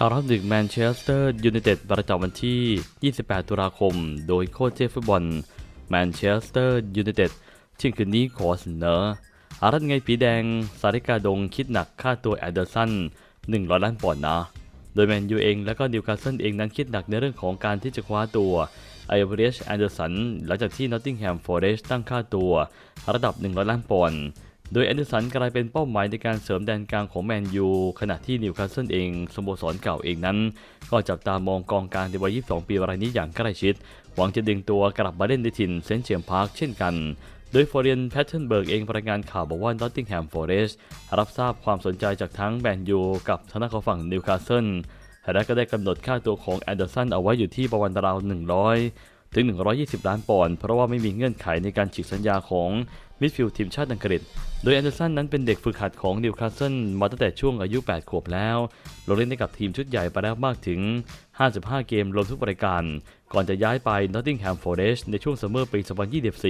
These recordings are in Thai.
ข่าวรับดึกแมนเชสเตอร์ยูไนเต็ดประจำวันที่ 28 ตุลาคม โดยโค้ชเจฟฟุตบอลแมนเชสเตอร์ยูไนเต็ดเที่ยงคืนนี้ขอเสนออารัตไงปีแดง สาริกาดงคิดหนักค่าตัวแอดเดอร์สัน100 ล้านปอนด์นะ โดยแมนยูเองและก็นิวคาสเซิลเองนั้นคิดหนักในเรื่องของการที่จะคว้าตัวไอเวอร์เรชแอนเดอร์สันหลังจากที่นอตติงแฮมฟอร์เรสต์ตั้งค่าตัว ระดับ 100 ล้านปอนด์ โดยแอนเดอร์สันกลายเป็นเป้าหมายในการเสริมแดนกลางของแมนยูขณะที่นิวคาสเซิลเองสโมสรเก่าเองนั้น ก็จับตามองกองกลางในวัย 22 ปีรายนี้อย่างใกล้ชิด หวังจะดึงตัวกลับมาเล่นในถิ่นเซนต์เจมส์พาร์คเช่นกัน โดยฟอร์เรนแพทเทิร์นเบิร์กเองรายงานข่าวบอกว่านอตติงแฮมฟอร์เรสต์รับทราบความสนใจจากทั้งแมนยูกับทางด้านของฝั่งนิวคาสเซิลและก็ได้กำหนดค่าตัวของแอนเดอร์สันเอาไว้อยู่ที่ประมาณราว100 ถึง 120 ล้านปอนด์เพราะว่าไม่มีเงื่อนไขในการฉีกสัญญาของ มิดฟิลด์ทีมชาติอังกฤษ โดยแอนเดอร์สันนั้นเป็นเด็กฝึกหัดของนิวคาสเซิลมาตั้งแต่ช่วงอายุ 8 ขวบแล้วลงเล่นให้กับทีมชุดใหญ่ไปแล้วมากถึง 55 เกมรวมทุกรายการ ก่อนจะย้ายไปนอตติงแฮมฟอร์เรสต์ในช่วงซัมเมอร์ปี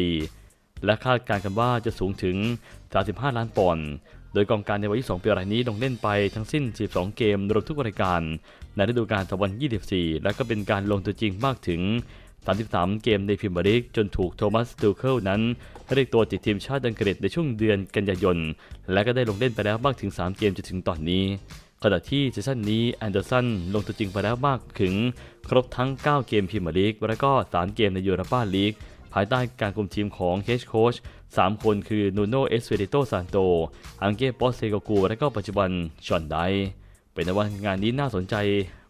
2024 และคาดการณ์กันว่าจะสูงถึง 35 ล้านปอนด์โดยกองการในวัย22ปีรายนี้ลงเล่นไปทั้งสิ้น 12 เกมรวมทุกรายการ ในฤดูกาล2024 และก็เป็นการลงตัวจริงมากถึง 33 เกมในพรีเมียร์ลีกจนถูกโทมัสตูเคิลนั้นเรียกตัวติดทีมชาติอังกฤษในช่วงเดือนกันยายน และก็ได้ลงเล่นไปแล้วมากถึง 3 เกมจนถึงตอนนี้ ขณะที่ซีซั่นนี้แอนเดอร์สันลงตัวจริงไปแล้วมากถึง ครบทั้ง 9 เกมพรีเมียร์ลีกและก็ 3 เกมในยูโรปาลีกภายใต้การคุมทีมของเฮดโค้ช3 คนคือนูโนเอสเวดิโตซานโต อังเก้ปอสเซโกกู และก็ปัจจุบันชอนไดเป็นว่างานนี้น่าสนใจ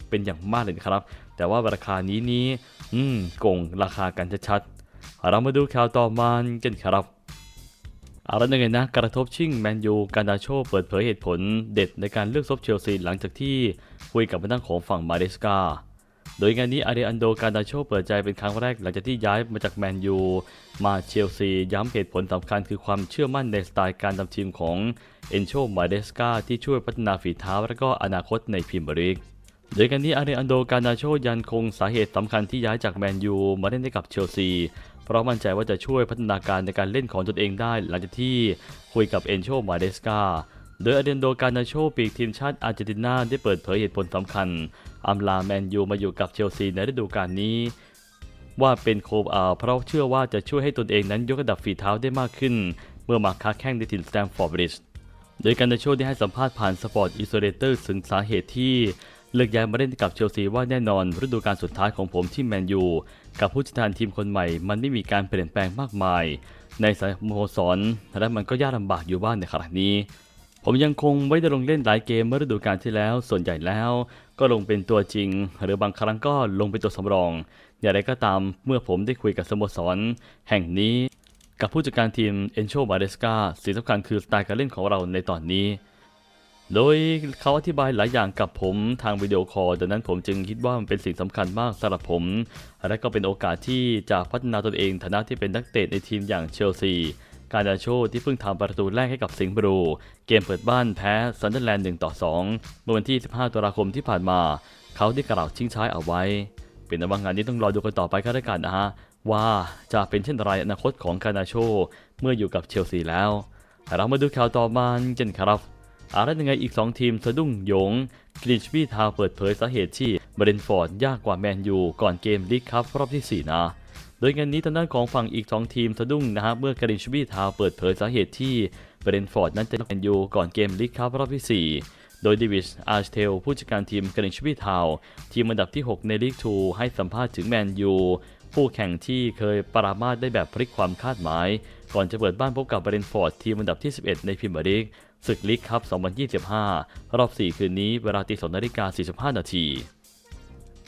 เป็นอย่างมากเลยครับ แต่ว่าราคานี้นี้ อืมโกงราคากันชัดๆ เรามาดูข่าวต่อมากันครับอาละยังไงนะกระทบชิ่งแมนยูการดาโชเปิดเผยเหตุผลเด็ดในการเลือกซบเชลซีหลังจากที่คุยกับทางของฝั่งมาเดสกาโดยงานนี้อาเดอันโดการดาโชเปิดใจเป็นครั้งแรกหลังจากที่ย้ายมาจากแมนยูมาเชลซี ย้ำเหตุผลสำคัญคือความเชื่อมั่นในสไตล์การทำทีมของเอนโชมาเดสกาที่ช่วยพัฒนาฝีเท้าและก็อนาคตในพรีเมียร์ลีก โดยกันนี้อาเรอันโดกานาโชยันคงสาเหตุสำคัญที่ย้ายจากแมนยูมาเล่นให้กับเชลซี เพราะมั่นใจว่าจะช่วยพัฒนาการในการเล่นของตนเองได้หลังจากที่คุยกับเอนโชมาเดสกาโดยอาเรนโดกานาโชปีกทีมชาติอาร์เจนตินาได้เปิดเผยเหตุผลสำคัญอำลาแมนยูมาอยู่กับเชลซีในฤดูกาลนี้ ว่าเป็นโคบอาเพราะเชื่อว่าจะช่วยให้ตนเองนั้นยกระดับฝีเท้าได้มากขึ้น เมื่อมาค้าแข่งในถิ่นสแตมฟอร์ดบริดจ์โดยการนาโชได้ให้สัมภาษณ์ผ่านสปอร์ตอิสเ a เตอร์ถึงสาเหตุที่ เลือกย้ายมาเล่นกับเชลซีว่าแน่นอนฤดูกาลสุดท้ายของผมที่แมนยูกับผู้จัดการทีมคนใหม่ มันไม่มีการเปลี่ยนแปลงมากมาย ในสโมสรและมันก็ยากลำบากอยู่บ้านในขณะนี้ ผมยังคงไม่ได้ลงเล่นหลายเกมเมื่อฤดูกาลที่แล้ว ส่วนใหญ่แล้ว ก็ลงเป็นตัวจริง หรือบางครั้งก็ลงเป็นตัวสำรอง อย่างไรก็ตามเมื่อผมได้คุยกับสโมสร แห่งนี้ กับผู้จัดการทีมเอนโชบาเดสกาสิ่งสำคัญคือสไตล์การเล่นของเราในตอนนี้ โดยเขาอธิบายหลายอย่างกับผมทางวิดีโอคอลดังนั้นผมจึงคิดว่ามันเป็นสิ่งสำคัญมากสำหรับผม และก็เป็นโอกาสที่จะพัฒนาตนเองฐานะที่เป็นนักเตะในทีมอย่างเชลซี การดาโชที่เพิ่งทำประตูแรกให้กับสิงห์บรู เกมเปิดบ้านแพ้ซันเดอร์แลนด์1ต่อ2เมื่อวันที่ 15 ตุลาคมที่ผ่านมา เขาได้กล่าวทิ้งท้ายเอาไว้ เป็นว่างานนี้ต้องรอดูกันต่อไปก็แล้วกันนะฮะว่าจะเป็นเช่นไรอนาคตของการนาโชเมื่ออยู่กับเชลซีแล้ว เรามาดูข่าวต่อมากันครับ อะไรยังไงอีก 2 ทีมสะดุ้งโยงกรีชบี้ทาวเปิดเผยสาเหตุที่เบรนฟอร์ดยากกว่าแมนยูก่อนเกมลีกคัพรอบที่ 4 นะ โดยงานนี้ทางด้านของฝั่งอีก 2 ทีมสะดุ้งนะฮะเมื่อกรีชบี้ทาวเปิดเผยสาเหตุที่เบรนฟอร์ดนั้นจะแมนยูก่อนเกมลีกคัพรอบที่ 4โดยดิวิช อาร์ชเทล ผู้จัดการทีมกรีนชบีทาว ทีมอันดับที่ 6 ในลีก2ให้สัมภาษณ์ถึงแมนยู ผู้แข่งที่เคยปรามาสได้แบบพลิกความคาดหมาย ก่อนจะเปิดบ้านพบกับเบรนฟอร์ด ทีมอันดับที่ 11 ในพรีเมียร์ลีก ศึกลีกคัพ 2025 รอบ 4 คืนนี้เวลาตี2นาฬิกา 45 นาที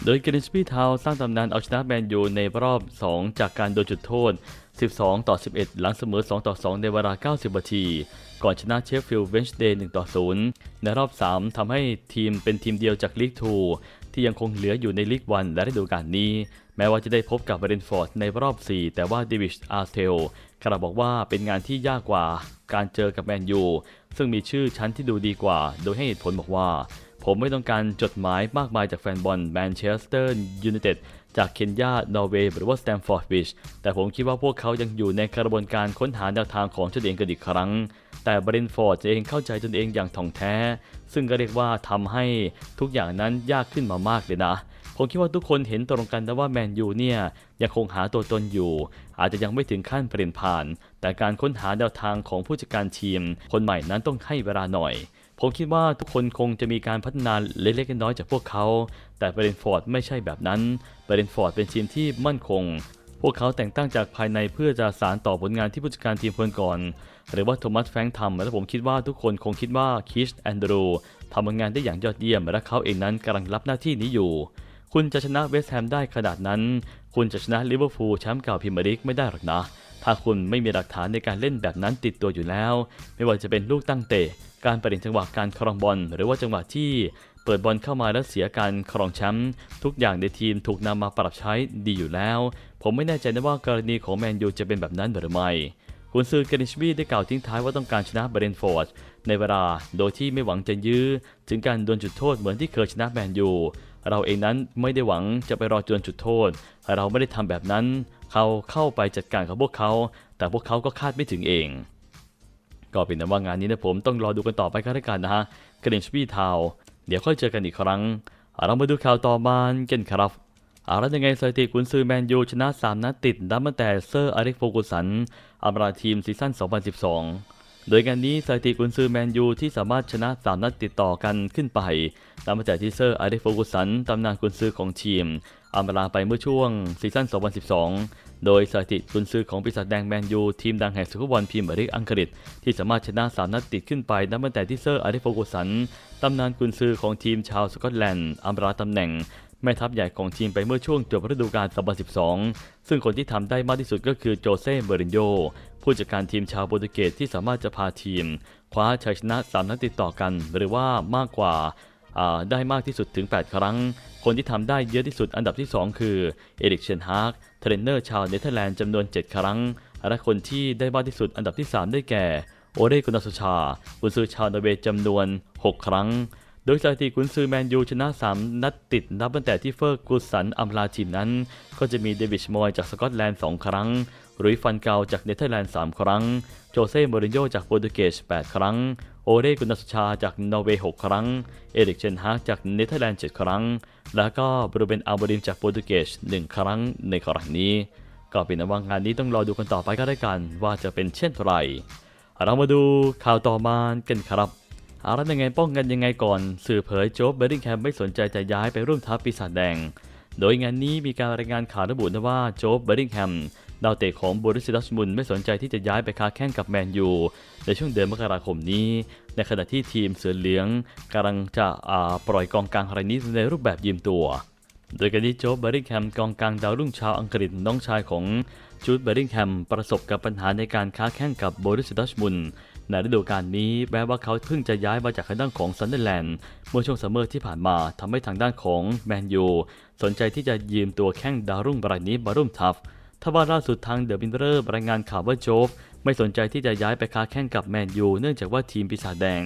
โดยเกรนสปีทาวสร้างตำนานเอาชนะแมนยูในรอบ 2 จากการโดนจุดโทษ 12 ต่อ 11 หลังเสมอ 2 ต่อ 2 ในเวลา 90 นาที ก่อนชนะเชฟฟิลด์เวนช์เดย์ 1 ต่อ 0 ในรอบ 3 ทำให้ทีมเป็นทีมเดียวจากลีก 2ที่ยังคงเหลืออยู่ในลีก1และฤดูกาลนี้ แม้ว่าจะได้พบกับเบรนฟอร์ดในรอบ 4 แต่ว่าเดวิชอาร์เทลกล่าวบอกว่าเป็นงานที่ยากกว่าการเจอกับแมนยูซึ่งมีชื่อชั้นที่ดูดีกว่า โดยให้เหตุผลบอกว่า ผมไม่ต้องการจดหมายมากมายจากแฟนบอลแมนเชสเตอร์ยูไนเต็ดจากเคนยา นอร์เวย์ หรือว่าสแตมฟอร์ดบริดจ์แต่ผมคิดว่าพวกเขายังอยู่ในกระบวนการค้นหาแนวทางของตนเองกันอีกครั้ง แต่บรินฟอร์ดเองเข้าใจตนเองอย่างถ่องแท้ ซึ่งก็เรียกว่าทำให้ทุกอย่างนั้นยากขึ้นมามากเลยนะ ผมคิดว่าทุกคนเห็นตรงกันนะว่าแมนยูเนี่ยยังคงหาตัวตนอยู่ อาจจะยังไม่ถึงขั้นเปลี่ยนผ่าน แต่การค้นหาแนวทางของผู้จัดการทีม คนใหม่นั้นต้องให้เวลาหน่อยผมคิดว่าทุกคนคงจะมีการพัฒนาเล็กๆน้อยๆจากพวกเขา แต่เบรนฟอร์ดไม่ใช่แบบนั้น เบรนฟอร์ดเป็นทีมที่มั่นคง พวกเขาแต่งตั้งจากภายในเพื่อจะสานต่อผลงานที่ผู้จัดการทีมคนก่อน หรือว่าโทมัสแฟรงค์ทำและผมคิดว่าทุกคนคงคิดว่าคิชแอนดรูทำผลงานได้อย่างยอดเยี่ยม และเขาเองนั้นกำลังรับหน้าที่นี้อยู่ คุณจะชนะเวสต์แฮมได้ขนาดนั้น คุณจะชนะลิเวอร์พูลแชมป์เก่าพรีเมียร์ลีกไม่ได้หรอกนะ ถ้าคุณไม่มีหลักฐานในการเล่นแบบนั้นติดตัวอยู่แล้ว ไม่ว่าจะเป็นลูกตั้งเตะ การเปลี่ยนจังหวะการครองบอล หรือว่าจังหวะที่เปิดบอลเข้ามาแล้วเสียการครองแชมป์ทุกอย่างในทีมถูกนำมาปรับใช้ดีอยู่แล้ว ผมไม่แน่ใจนะว่ากรณีของแมนยูจะเป็นแบบนั้นหรือไม่ คุณซือเกนิชบีได้กล่าวทิ้งท้ายว่าต้องการชนะเบรนฟอร์ดในเวลาโดยที่ไม่หวังจะยื้อ ถึงการดวลจุดโทษเหมือนที่เคยชนะแมนยู เราเองนั้นไม่ได้หวังจะไปรอจนจุดโทษ เราไม่ได้ทำแบบนั้น เขาเข้าไปจัดการกับพวกเขา แต่พวกเขาก็คาดไม่ถึงเอง ก็เป็นนั้นว่างานนี้นะผมต้องรอดูกันต่อไปก็แล้วกันนะฮะกรีนชบีทาวเดี๋ยวค่อยเจอกันอีกครั้ง เรามาดูข่าวต่อมากันครับ อาแล้วยังไงสถิติกุนซือแมนยูชนะ 3 นัดติดนับตั้งแต่เซอร์อเล็กโฟกุสันอำลาทีมซีซั่น 2012 โดยงานนี้สถิติกุนซือแมนยูที่สามารถชนะ 3 นัดติดต่อกันขึ้นไปนับตั้งแต่ที่เซอร์อเล็กโฟกุสันตำนานกุนซือของทีมอำลาไปเมื่อช่วงซีซั่น 2012 โดยสถิติกุนซือของปีศาจแดงแมนยูทีมดังแห่งสุขบอลพรีเมียร์ลีกอังกฤษที่สามารถชนะ 3 นัดติดขึ้นไปนับตั้งแต่ที่เซอร์อเล็กโฟกุสันตำนานกุนซือของทีมชาวสกอตแลนด์อำลาตำแหน่ง แม่ทัพใหญ่ของทีมไปเมื่อช่วงจบฤดูกาล 2012 ซึ่งคนที่ทำได้มากที่สุดก็คือโจเซ่เบรินโยผู้จัดการทีมชาวโปรตุเกสที่สามารถจะพาทีม คว้าชัยชนะ 3 นัดติดต่อกัน หรือว่ามากกว่าได้มากที่สุดถึง 8 ครั้ง คนที่ทำได้เยอะที่สุดอันดับที่ 2 คือเอริกเชนฮากเทรนเนอร์ชาวเนเธอร์แลนด์จำนวน 7 ครั้ง และคนที่ได้มากที่สุดอันดับที่ 3 ได้แก่โอเรกุนาสุชากุนซือชาวนอร์เวย์จำนวน 6 ครั้ง โดยสถิติกุนซือแมนยูชนะ 3 นัดติดนับตั้งแต่ที่เฟอร์กูสันอำลาทีมนั้น ก็จะมีเดวิดมอยจากสกอตแลนด์ 2 ครั้งรุยฟันเกาจากเนเธอร์แลนด์ 3 ครั้ง โจเซ่โมรินโญ่จากโปรตุเกส 8 ครั้ง โอเรกุนาสชาจากนอร์เวย์ 6 ครั้ง เอริกเชนฮากจากเนเธอร์แลนด์ 7 ครั้ง แล้วก็บรูเบนอัลบริมจากโปรตุเกส 1 ครั้งในครั้งนี้ ก็เป็นว่างานนี้ต้องรอดูกันต่อไปก็ได้กันว่าจะเป็นเช่นไรเรามาดูข่าวต่อมากันครับ เอาละยังไงป้องกันยังไงก่อนสื่อเผยโจ๊บเบอร์ดิงแฮมไม่สนใจจะย้ายไปร่วมทัพปีศาจแดง โดยงานนี้มีการรายงานข่าวระบุนะว่าโจ๊บเบอร์ดิงแฮมดาวเตะของบูริสซิดอชมุนไม่สนใจที่จะย้ายไปค้าแข่งกับแมนยูในช่วงเดือนมกราคมนี้ ในขณะที่ทีมเสือเหลืองกำลังจะปล่อยกองกลางรายนี้ในรูปแบบยืมตัว โดยการที่โจ๊บเบอร์ดิงแฮมกองกลางดาวรุ่งชาวอังกฤษน้องชายของจูดเบอร์ดิงแฮมประสบกับปัญหาในการค้าแข่งกับโบริสดอชมุน ในฤดูกาลนี้แม้ว่าเขาเพิ่งจะย้ายมาจากทางด้านของซันเดอร์แลนด์เมื่อช่วงซัมเมอร์ที่ผ่านมาทำให้ทางด้านของแมนยูสนใจที่จะยืมตัวแข้งดาวรุ่งรายนี้มาร่วมทัพทว่าล่าสุดทางเดอะบินเดอร์รายงานข่าวว่าโจฟไม่สนใจที่จะย้ายไปค้าแข่งกับแมนยูเนื่องจากว่าทีมปีศาจแดง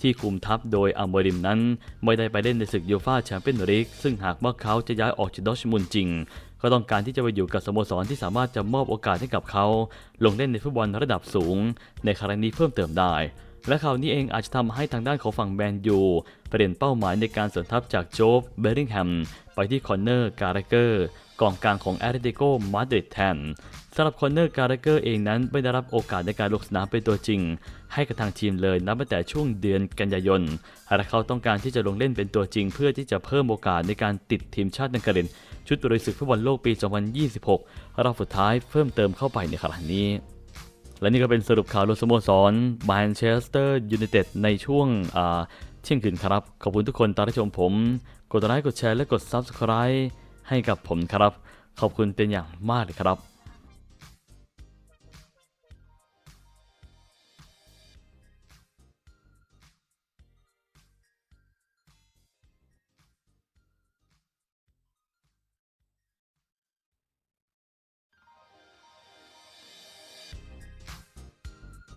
ที่คุมทัพโดยอัลโมริมนั้น ไม่ได้ไปเล่นในศึกยูฟาแชมเปี้ยนลีกซึ่งหากว่าเขาจะย้ายออกจากดอชมุนจริง ก็ต้องการที่จะไปอยู่กับสโมสรที่สามารถจะมอบโอกาสให้กับเขา ลงเล่นในฟุตบอลระดับสูง ในครั้งนี้เพิ่มเติมได้ และข่าวนี้เองอาจจะทำให้ทางด้านของฝั่งแมนยูเปลี่ยนเป้าหมายในการสนทัพจากโจ๊บเบริงแฮมไปที่คอนเนอร์การ์เกอร์ กองกลางของแอตเลติโกมาดริดแทนสำหรับคอนเนอร์การ์เกอร์เองนั้นไม่ได้รับโอกาสในการลงสนามเป็นตัวจริง ให้กับทางทีมเลยนับตั้งแต่ช่วงเดือนกันยายนและเขาต้องการที่จะลงเล่นเป็นตัวจริง เพื่อที่จะเพิ่มโอกาสในการติดทีมชาติอังกฤษชุดบริสุทธิ์ฟุตบอลโลกปี 2026 รอบสุดท้ายเพิ่มเติมเข้าไปในครั้งนี้ และนี่ก็เป็นสรุปข่าวรวมสโมสรแมนเชสเตอร์ยูไนเต็ดในช่วงเที่ยงคืนครับ ขอบคุณทุกคนตามที่ชมผม กดไลค์กดแชร์และกด Subscribe ให้กับผมครับ ขอบคุณเป็นอย่างมากเลยครับ